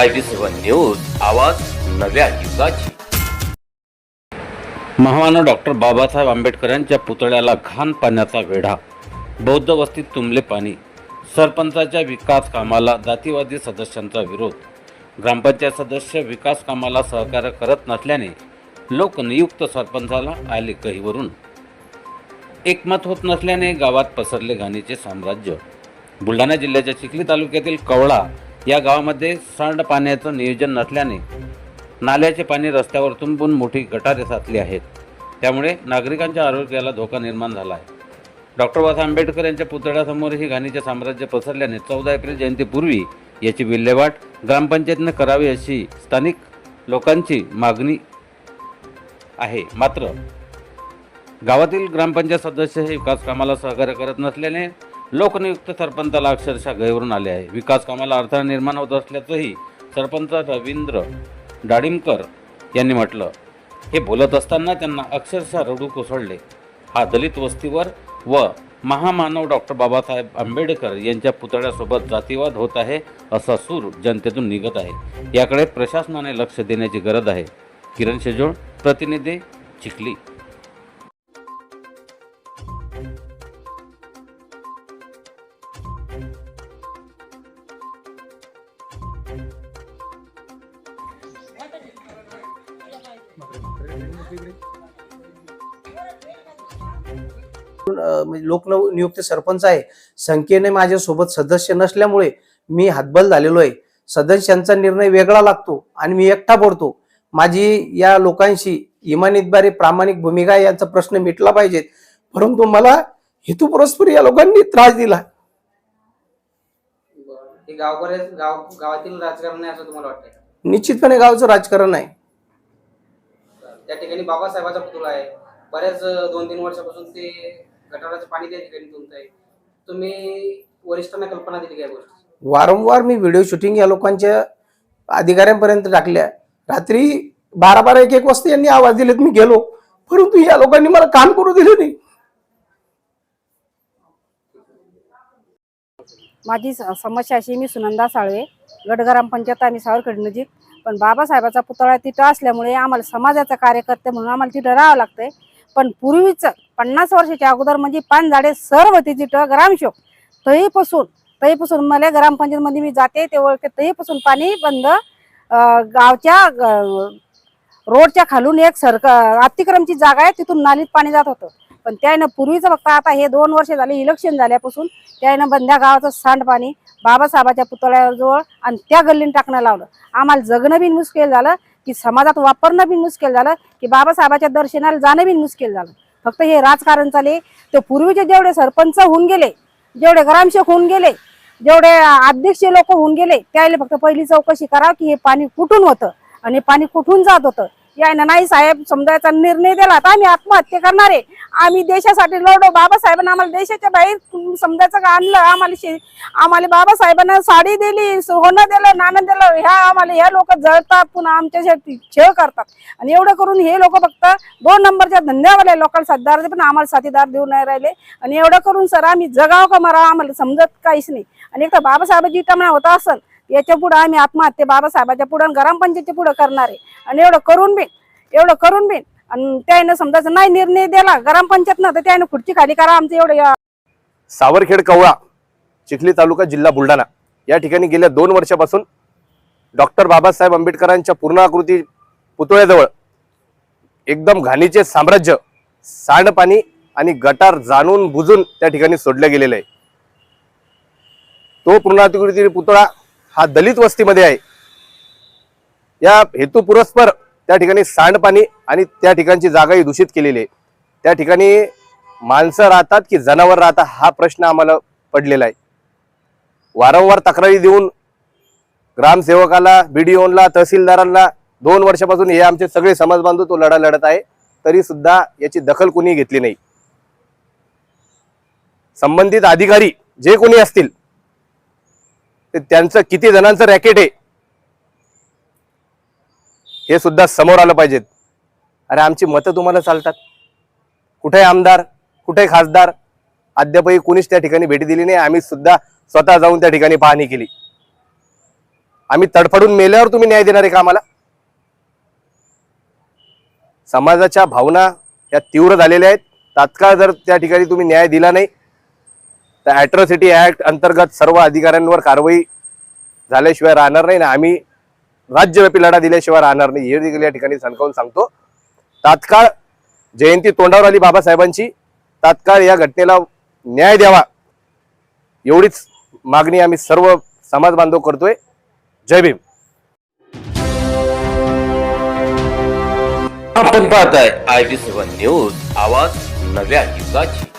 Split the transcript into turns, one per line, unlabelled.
I B seven news आवाज नव्या युगाची. महामानव डॉक्टर बाबासाहेब आंबेडकरांच्या पुतळ्याला घाण पाण्याचा वेढा बौद्ध वस्तीत तुंबले पाणी सरपंचाच्या विकास कामाला जातीवादी सदस्यांचा विरोध ग्रामपंचायत सदस्य विकास कामाला सहकार्य करत नसल्याने लोकनियुक्त सरपंचाला आले कहीवरून. एकमत होत नसल्याने गावात पसरले घाणीचे साम्राज्य. बुलढाणा जिल्ह्याच्या चिखली तालुक्यातील कवळा या गावामध्ये सांडपाण्याचं नियोजन नसल्याने नाल्याचे पाणी रस्त्यावर तुंबून मोठी गटारे साचली आहेत. त्यामुळे नागरिकांच्या आरोग्याला धोका निर्माण झाला आहे. डॉक्टर बाबासाहेब आंबेडकर यांच्या पुतळ्यासमोर ही घाणीचे साम्राज्य पसरल्याने चौदा एप्रिल जयंतीपूर्वी याची विल्हेवाट ग्रामपंचायतीनं करावी अशी स्थानिक लोकांची मागणी आहे. मात्र गावातील ग्रामपंचायत सदस्य हे विकास कामाला सहकार्य करत नसल्याने लोकनियुक्त सरपंचाला अक्षरशः गैरून आले आहे. विकास कामाला अडथळा निर्माण होत असल्याचंही सरपंच रवींद्र डाळिंबकर यांनी म्हटलं. हे बोलत असताना त्यांना अक्षरशः रडू कोसळले. हा दलित वस्तीवर व महामानव डॉक्टर बाबासाहेब आंबेडकर यांच्या पुतळ्यासोबत जातीवाद होत आहे असा सूर जनतेतून निघत आहे. याकडे प्रशासनाने लक्ष देण्याची गरज आहे. किरण शेजोळ प्रतिनिधी चिखली.
म्हणजे लोकनियुक्त सरपंच आहे. संख्येने माझ्यासोबत सदस्य नसल्यामुळे मी हातबल झालेलो आहे. सदस्यांचा निर्णय वेगळा लागतो आणि मी एकटा पडतो. माझी या लोकांशी इमानीतबारे प्रामाणिक भूमिका यांचा प्रश्न मिटला पाहिजेत. परंतु मला हेतू परस्पर या लोकांनी त्रास दिला.
हे गावकऱ्या गाव गावातील राजकारण आहे असं तुम्हाला वाटतंय?
निश्चितपणे गावचं राजकारण आहे.
त्या ठिकाणी बाबासाहेबाचा पुतळा आहे. बऱ्याच दोन तीन वर्षापासून ते गटाराचं पाणी त्या ठिकाणी तुमचं आहे तुम्ही वरिष्ठांना कल्पना दिली काय गोष्ट
वारंवार मी व्हिडिओ शूटिंग या लोकांच्या अधिकाऱ्यांपर्यंत टाकल्या. रात्री बारा बारा एक एक वाजता यांनी आवाज दिलेत मी गेलो. परंतु या लोकांनी मला काम करू दिले नाही.
माझी समस्या अशी मी सुनंदा साळवे गट ग्रामपंचायत आम्ही सावरखेड नजीक पण बाबासाहेबाचा पुतळा तिथं असल्यामुळे आम्हाला समाजाचा कार्यकर्ते म्हणून आम्हाला तिथं राहावं लागतंय. पण पूर्वीचं पन्नास वर्षाच्या अगोदर म्हणजे पानझाडे सर्व होती तिथं ग्रामशोक तहीपासून तहीपासून मला ग्रामपंचायतमध्ये मी जाते ते ओळखते. तहीपासून पाणी बंद गावच्या रोडच्या खालून एक सरक अतिक्रमची जागा आहे तिथून नालीत पाणी जात होतं. पण त्यानं पूर्वीचं फक्त आता हे दोन वर्ष झाले इलेक्शन झाल्यापासून त्यानं बंध्या गावाचं सांडपाणी बाबासाहेबाच्या पुतळ्याजवळ आणि त्या गल्लीने टाकणं लावलं. आम्हाला जगणं बी मुश्किल झालं की समाजात वापरणं बी मुश्किल झालं की बाबासाहेबाच्या दर्शनाला जाणं बी मुश्किल झालं. फक्त हे राजकारण चाले ते पूर्वीचे जेवढे सरपंच होऊन गेले जेवढे ग्रामसेवक होऊन गेले जेवढे अध्यक्ष लोक होऊन गेले त्याला फक्त पहिली चौकशी करा की हे पाणी कुठून होतं? आणि पाणी कुठून जात होतं? यायनं नाही साहेब समजायचा निर्णय दिला तर आम्ही आत्महत्या करणार आहे. आम्ही देशासाठी लढो बाबासाहेबांना आम्हाला देशाच्या बाहेर समजायचं का आणलं आम्हाला शे- आम्हाला बाबासाहेबांना साडी दिली सोनं दिलं नाणं दिलं ह्या आम्हाला ह्या लोक जळतात पुन्हा आमच्यासाठी छेळ करतात. आणि एवढं करून हे लोक फक्त दोन नंबरच्या धंद्यावाले लोकांना साथीदार पण आम्हाला साथीदार देऊ नाही राहिले. आणि एवढं करून सर आम्ही जगाव का मराव आम्हाला समजत काहीच नाही. आणि एक तर बाबासाहेबाची टमणा होता असेल याच्यापुढे आम्ही आत्महत्या बाबासाहेबाच्या पुढे ग्रामपंचायतच्या पुढे करणार आहे. आणि एवढं करून बी एवढं करून बी आणि त्यानं समजायचं नाही निर्णय दिला ग्रामपंचायत ना तर त्यानं खुर्ची खाली करा आमचं एवढं या-
सावरखेड कवळा चिखली तालुका जिल्हा बुलढाणा. या ठिकाणी गेल्या दोन वर्षापासून डॉक्टर बाबासाहेब आंबेडकरांच्या पूर्णाकृती पुतळ्याजवळ एकदम घाणीचे साम्राज्य सांडपाणी आणि गटार जाणून बुजून त्या ठिकाणी सोडलं गेलेलं आहे. तो पूर्णाकृती पुतळा हा दलित वस्तीमध्ये आहे. या हेतू पुरस्पर त्या ठिकाणी सांडपाणी आणि त्या ठिकाणची जागाही दूषित केलेली आहे. त्या ठिकाणी माणसं राहतात की जनावर राहतात हा प्रश्न आम्हाला पडलेला आहे. वारंवार तक्रारी देऊन ग्रामसेवकाला बीडीओला तहसीलदारांना दोन वर्षापासून हे आमचे सगळे समाज बांधव तो लढा लढत आहे. तरी सुद्धा याची दखल कुणी घेतली नाही. संबंधित अधिकारी जे कोणी असतील त्यांचं किती जणांचं रॅकेट आहे? हे सुद्धा समोर आलं पाहिजेत. अरे आमची मतं तुम्हाला चालतात. कुठे आमदार कुठे खासदार? अद्यापही कोणीच त्या ठिकाणी भेटी दिली नाही. आम्ही सुद्धा स्वतः जाऊन त्या ठिकाणी पाहणी केली. आम्ही तडफडून मेल्यावर तुम्ही न्याय देणार आहे का आम्हाला? समाजाच्या भावना या तीव्र झालेल्या आहेत. तात्काळ जर त्या ठिकाणी तुम्ही न्याय दिला नाही तर ॲट्रॉसिटी ॲक्ट अंतर्गत सर्व अधिकाऱ्यांवर कारवाई झाल्याशिवाय राहणार नाही ना आम्ही राज्यव्यापी लढा दिल्याशिवाय राहणार नाही. हे देखील या ठिकाणी सणकावून सांगतो. तात्काळ जयंती तोंडावर आली बाबासाहेबांची. तात्काळ या घटनेला न्याय द्यावा. एवढीच मागणी आम्ही सर्व समाज बांधव करतोय. जय भीम.
आपण पाहताय आय बी सेवन न्यूज आवाज नव्या युगाची.